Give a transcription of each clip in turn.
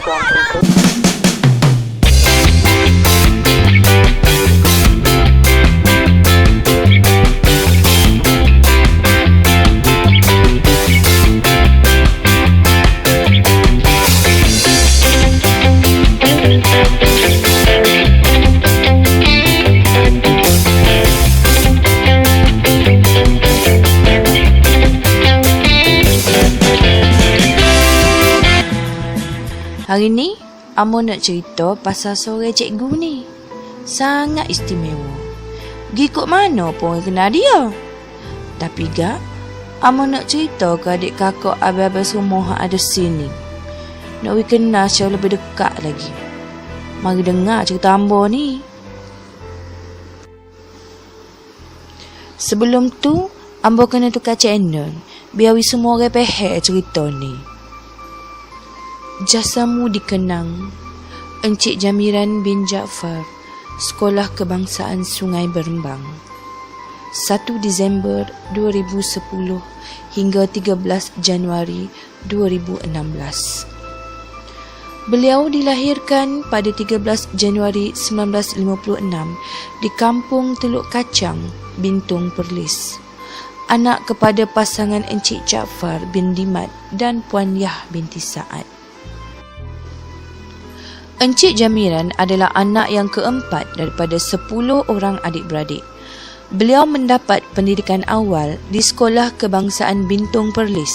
program includes. Amo nak cerita pasal sore cikgu ni. Sangat istimewa. Gi kok mana pun kenal dia. Tapi gak, Amo nak cerita ke adik kakak semua yang ada sini. Nak we kenal secara lebih dekat lagi. Mari dengar cerita Ambo ni. Sebelum tu, Ambo kena tukar channel. Biar we semua orang faham cerita ni. Jasamu dikenang Encik Jamiran bin Jaafar Sekolah Kebangsaan Sungai Berembang 1 Disember 2010 hingga 13 Januari 2016 Beliau dilahirkan pada 13 Januari 1956 di Kampung Teluk Kacang, Bintung Perlis. Anak kepada pasangan Encik Jaafar bin Dimat dan Puan Yah binti Saad. Encik Jamiran adalah anak yang keempat daripada sepuluh orang adik-beradik. Beliau mendapat pendidikan awal di Sekolah Kebangsaan Bintung Perlis.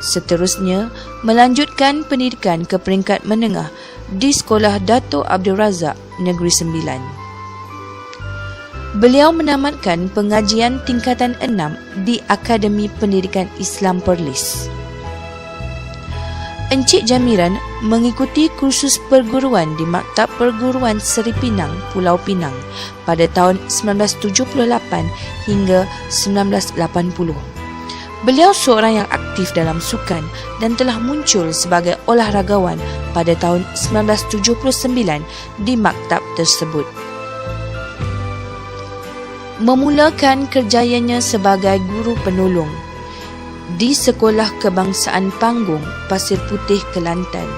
Seterusnya, melanjutkan pendidikan ke peringkat menengah di Sekolah Dato' Abdul Razak Negeri Sembilan. Beliau menamatkan pengajian tingkatan enam di Akademi Pendidikan Islam Perlis. Encik Jamiran mengikuti kursus perguruan di Maktab Perguruan Seri Pinang, Pulau Pinang pada tahun 1978 hingga 1980. Beliau seorang yang aktif dalam sukan dan telah muncul sebagai olahragawan pada tahun 1979 di maktab tersebut. Memulakan kerjayanya sebagai guru penolong di Sekolah Kebangsaan Panggung, Pasir Putih, Kelantan.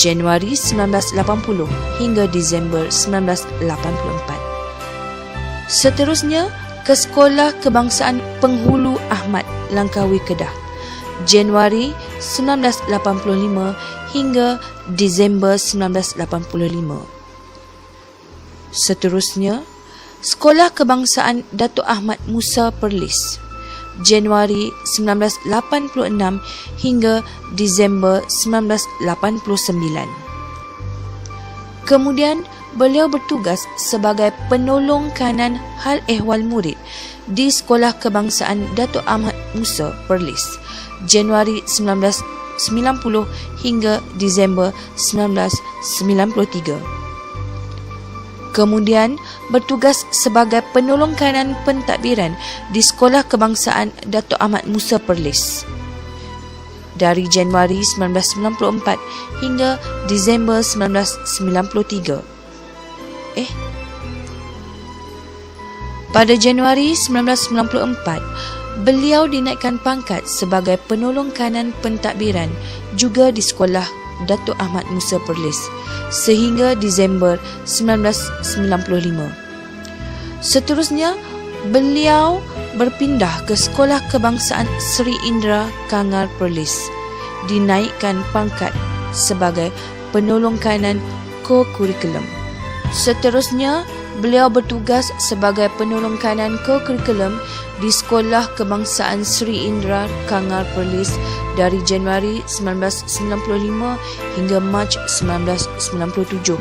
Januari 1980 hingga Disember 1984. Seterusnya ke Sekolah Kebangsaan Penghulu Ahmad, Langkawi, Kedah. Januari 1985 hingga Disember 1985. Seterusnya, Sekolah Kebangsaan Datuk Ahmad Musa Perlis. Januari 1986 hingga Disember 1989. Kemudian beliau bertugas sebagai penolong kanan hal ehwal murid di Sekolah Kebangsaan Datuk Ahmad Musa Perlis Januari 1990 hingga Disember 1993 kemudian bertugas sebagai penolong kanan pentadbiran di Sekolah Kebangsaan Datuk Ahmad Musa Perlis. Dari Januari 1994 hingga Disember 1993. Eh. Pada Januari 1994, beliau dinaikkan pangkat sebagai penolong kanan pentadbiran juga di Sekolah Datuk Ahmad Musa Perlis sehingga Disember 1995. Seterusnya, beliau berpindah ke Sekolah Kebangsaan Sri Indra Kangar Perlis, dinaikkan pangkat sebagai penolong kanan ko-kurikulum. Seterusnya, beliau bertugas sebagai penolong kanan ko-kurikulum di Sekolah Kebangsaan Sri Indra Kangar Perlis dari Januari 1995 hingga Mac 1997.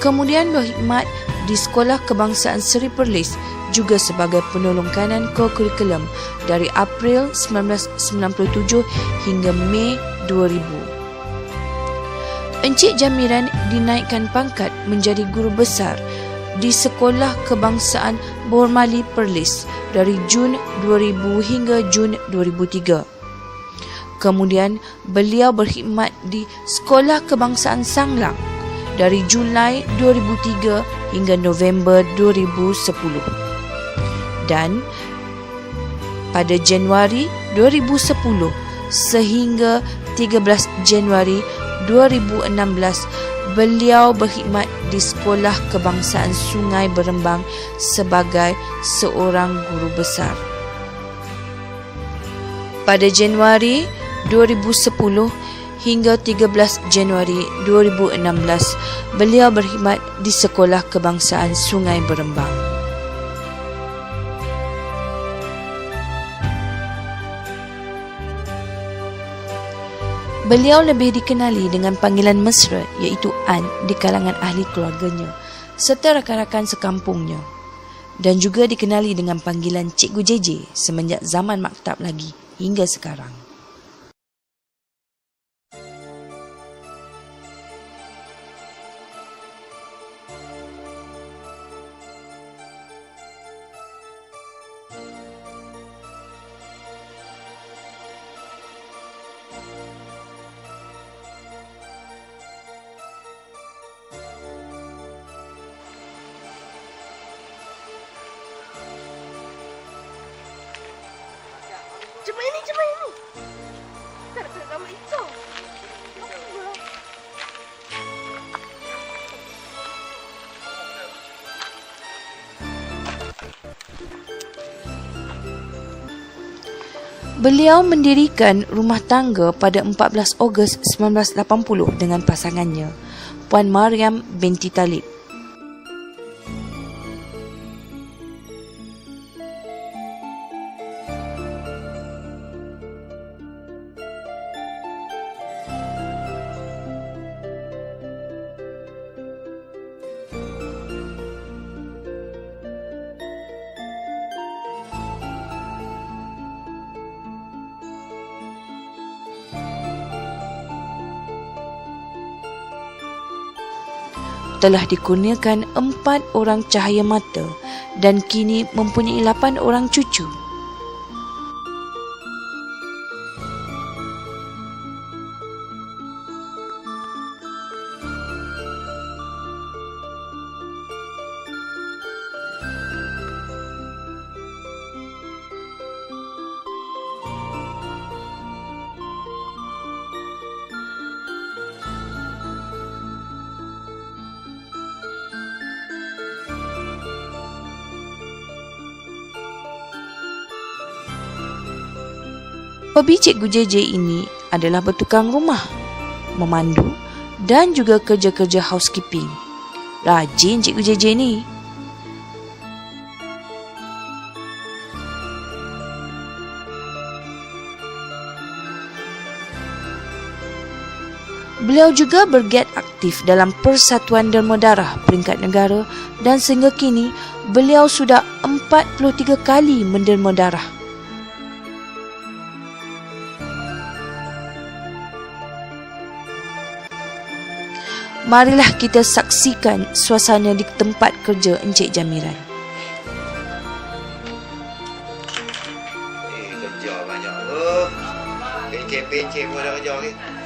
Kemudian berkhidmat di Sekolah Kebangsaan Seri Perlis juga sebagai penolong kanan ko-kurikulum dari April 1997 hingga Mei 2000. Encik Jamiran dinaikkan pangkat menjadi guru besar di Sekolah Kebangsaan Bormali Perlis dari Jun 2000 hingga Jun 2003. Kemudian beliau berkhidmat di Sekolah Kebangsaan Sanglang dari Julai 2003 hingga November 2010. Dan pada Januari 2010 sehingga 13 13 Januari 2016 beliau berkhidmat di Sekolah Kebangsaan Sungai Berembang sebagai seorang guru besar. Pada Januari 2010 hingga 13 Januari 2016 beliau berkhidmat di Sekolah Kebangsaan Sungai Berembang. Beliau lebih dikenali dengan panggilan mesra iaitu An di kalangan ahli keluarganya serta rakan-rakan sekampungnya dan juga dikenali dengan panggilan Cikgu JJ semenjak zaman maktab lagi hingga sekarang. Itu. Beliau mendirikan rumah tangga pada 14 Ogos 1980 dengan pasangannya, Puan Mariam binti Talib. Telah dikurniakan empat orang cahaya mata dan kini mempunyai lapan orang cucu. Hobi Cikgu JJ ini adalah bertukang rumah, memandu dan juga kerja-kerja housekeeping. Rajin Cikgu JJ ni. Beliau juga bergiat aktif dalam Persatuan Derma Darah peringkat negara dan sehingga kini beliau sudah 43 kali menderma Marilah kita saksikan suasana di tempat kerja Encik Jamiran. Eh, kerja banyak ke? Pencet-pencet pun dah kerja ke? Jom,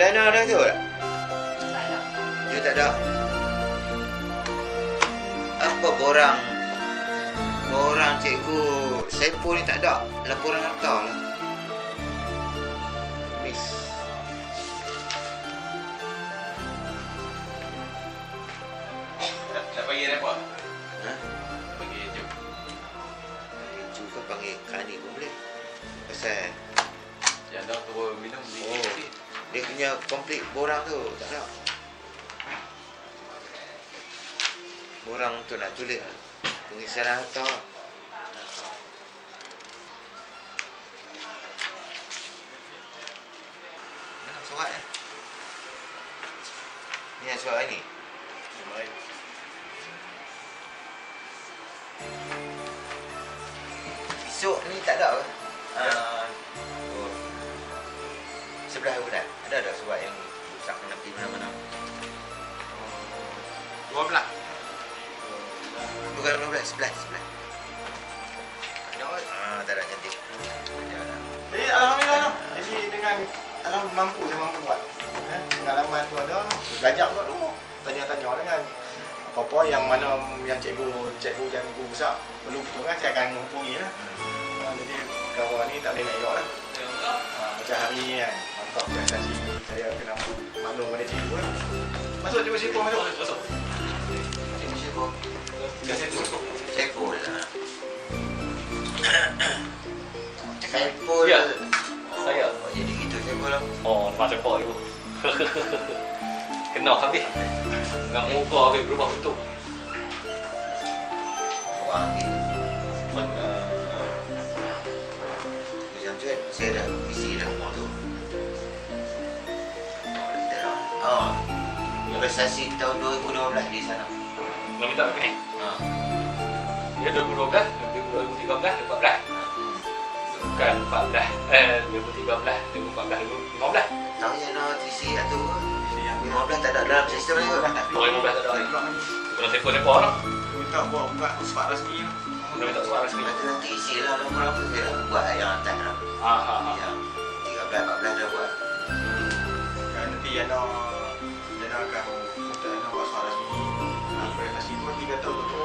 Yulana ada tu tak? Dia tak ada. Apa borang? Borang cikgu Saipul ni tak ada. Laporan harta lah. Miss. Nak panggil apa? Ha? Panggil ke panggil Kani pun boleh. Pasal Yang dah turun minum Oh. Dia punya komplit borang tu tak ada. Borang tu nak tulis pengisaran harta. punya suara ni. Esok ni tak ada ke? Ah, oh. Sebelah bulan. Ada tak surat yang rusak kena pergi mana-mana? Dua belah. Bukan 12, sebelah, sebelah. Ah, tak ada cantik. Jadi Alhamdulillah noh. Jadi dengan Alhamdulillah mampu saya mampu buat. Eh, pengalaman tu ada, belajar kat rumah. Tanya-tanya dengan apa-apa yang mana yang cikgu cikgu yang guru besar perlu betul kan saya akan hubungi lah. Ha, jadi kawan ni tak boleh nak elok lah. Ha, macam hari ni kan, mantap prestasi saya kena maklum pada cikgu kan. Masuk cikgu cikgu masuk. Masuk. Cikgu. Syekul lah. Syekul. Ya. Saya. Oh, jadi gitu Syekul lah. Oh, lepas sepak tu. Kena habis. Dengan muka habis berubah bentuk. Wah, investasi tahun 2012 di sana. Nak minta berapa ni? Ha. Dia 2012, 2013, 2014. Bukan 14. Eh, 2013, 2014, 2015. Tahu yang nak isi atau 15 tak ada dalam sistem ni kot. 2015 tak ada lagi. Kena telefon-telefon lah. Minta buat buka surat rasmi lah. Kena minta suara rasmi. Nanti nanti isi lah nombor apa saya dah buat yang atas lah. Ah, ah, ah. Yang 13, 14 dah buat. Dan nanti yang nak yang nak akan tu tu.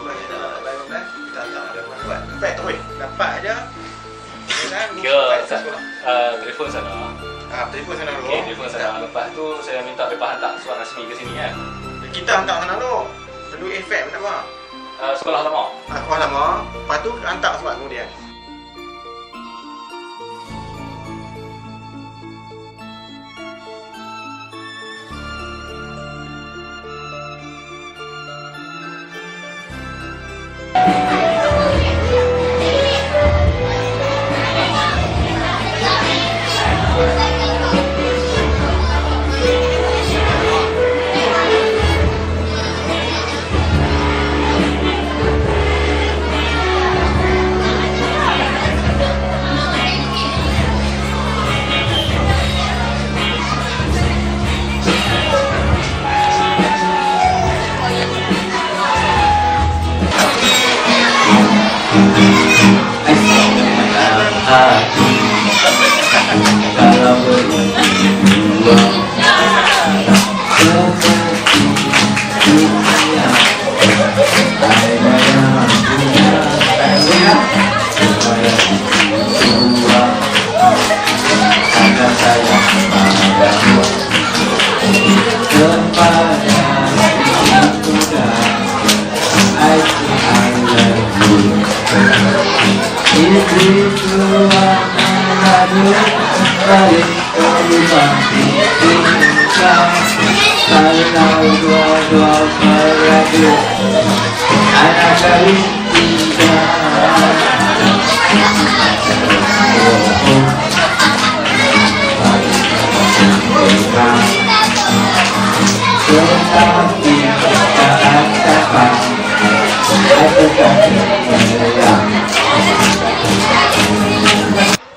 Dua yang dah dapat bayar belas, kita hantar ada buat buat. Dapat tu weh, dapat aja. Kan, ni Kira sekolah. uh, telefon sana. Ah, telefon sana dulu. Telefon sana. Lepas tu saya minta mereka hantar surat rasmi ke sini kan. Kita hantar sana dulu. Perlu efek tak apa. Uh, sekolah lama. Aku lama, lepas tu hantar surat kemudian.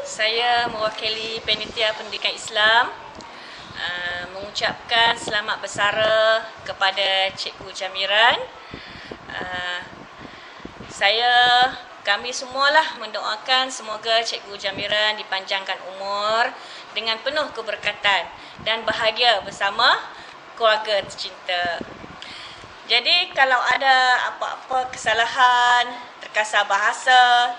Saya mewakili Panitia Pendidikan Islam uh, mengucapkan selamat bersara kepada Cikgu Jamiran. Uh, saya kami semualah mendoakan semoga Cikgu Jamiran dipanjangkan umur dengan penuh keberkatan dan bahagia bersama keluarga tercinta. Jadi kalau ada apa-apa kesalahan, terkasar bahasa,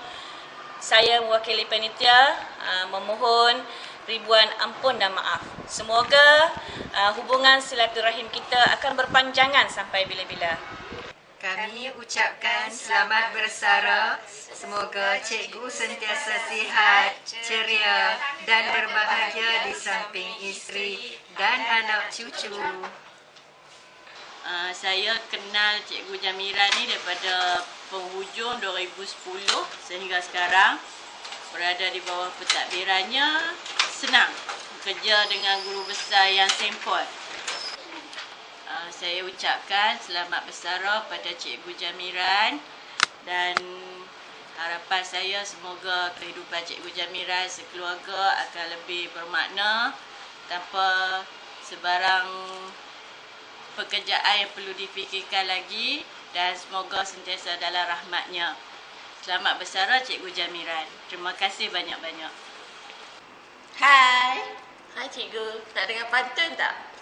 saya mewakili panitia uh, memohon ribuan ampun dan maaf. Semoga uh, hubungan silaturahim kita akan berpanjangan sampai bila-bila. Kami ucapkan selamat bersara. Semoga cikgu sentiasa sihat, ceria dan berbahagia di samping isteri dan anak cucu. Uh, saya kenal Cikgu Jamira ni daripada penghujung 2010 sehingga sekarang berada di bawah pentadbirannya senang bekerja dengan guru besar yang sempurna. Saya ucapkan selamat bersara pada Cikgu Jamiran dan harapan saya semoga kehidupan Cikgu Jamiran sekeluarga akan lebih bermakna tanpa sebarang pekerjaan yang perlu difikirkan lagi dan semoga sentiasa dalam rahmatnya. Selamat bersara Cikgu Jamiran. Terima kasih banyak-banyak. Hai, Hai cikgu, nak dengar pantun tak?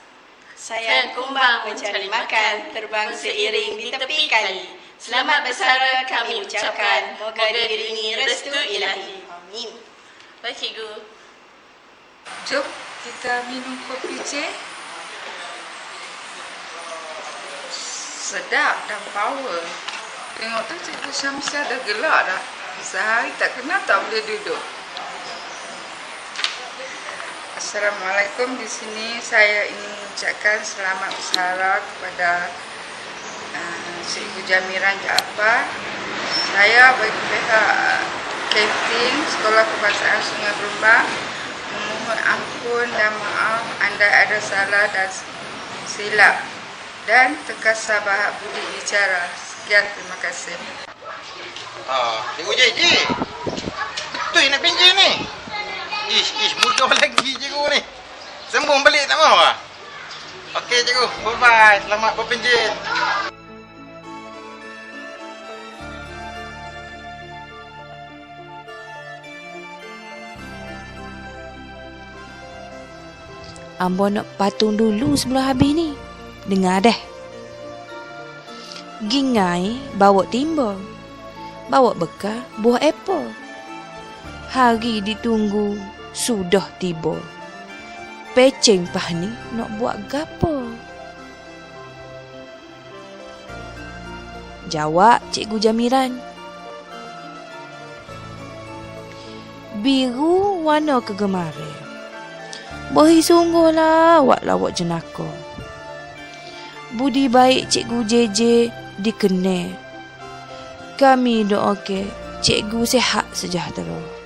Saya kumbang mencari makan, terbang seiring di tepi kali. Selamat bersara kami ucapkan, moga diiringi restu ilahi. Amin. Baik cikgu. Jom kita minum kopi cik. Sedap dan power. Tengok tu Cikgu Syamsia dah gelak dah. Sehari tak kenal tak boleh duduk. Assalamualaikum di sini saya ingin mengucapkan selamat bersara kepada uh, Cikgu Jamiran Jaafar. Saya bagi pihak kantin Sekolah Kebangsaan Sungai Berumbang memohon ampun dan maaf anda ada salah dan silap dan terkasar budi bicara. Sekian terima kasih. Ah, cikgu JJ. Betul yang nak pinjam ni. Ish, ish, mudah lagi cikgu ni. Sembung balik tak mau ah? Okey cikgu, bye-bye. Selamat berpinjam. Ambo nak patung dulu sebelum habis ni. Dengar dah. Gingai bawa timbang. Bawa bekal buah apple. Hari ditunggu sudah tiba. Peceng pah ni nak buat gapo? Jawab Cikgu Jamiran. Biru warna kegemaran. Bohi sungguhlah awak lawak jenaka. Budi baik Cikgu JJ dikenal. Kami doa ke Cikgu sehat sejahtera.